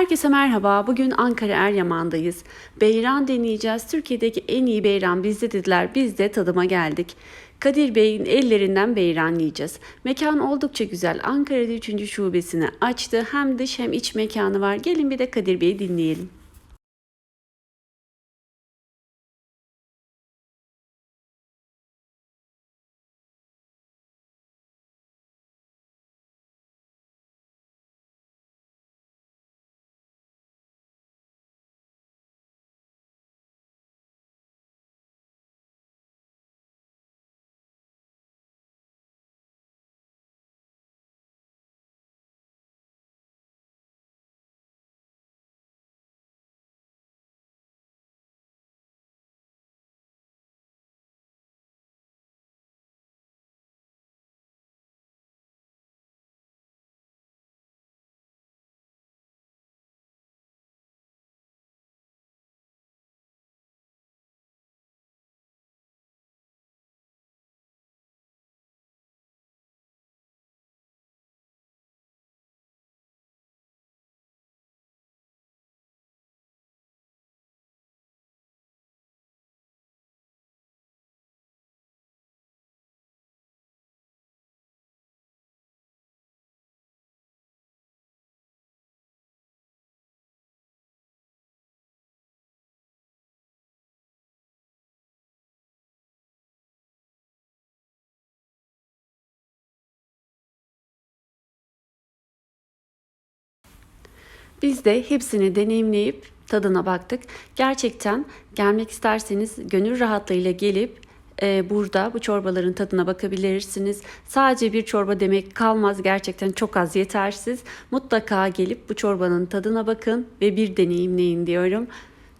Herkese merhaba. Bugün Ankara Eryaman'dayız. Beyran deneyeceğiz. Türkiye'deki en iyi beyran bizde dediler. Biz de tadıma geldik. Kadir Bey'in ellerinden beyran yiyeceğiz. Mekan oldukça güzel. Ankara'da 3. şubesini açtı. Hem dış hem iç mekanı var. Gelin bir de Kadir Bey'i dinleyelim. Biz de hepsini deneyimleyip tadına baktık. Gerçekten gelmek isterseniz gönül rahatlığıyla gelip e, burada bu çorbaların tadına bakabilirsiniz. Sadece bir çorba demek kalmaz. Gerçekten çok az yetersiz. Mutlaka gelip bu çorbanın tadına bakın ve bir deneyimleyin diyorum.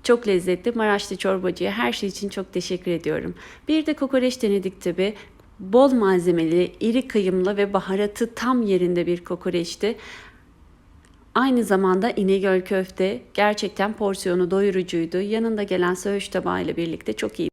Çok lezzetli. Maraşlı çorbacıya her şey için çok teşekkür ediyorum. Bir de kokoreç denedik tabi. Bol malzemeli, iri kıyımlı ve baharatı tam yerinde bir kokoreçti. Aynı zamanda İnegöl köfte gerçekten porsiyonu doyurucuydu. Yanında gelen söğüş tabağıyla birlikte çok iyi.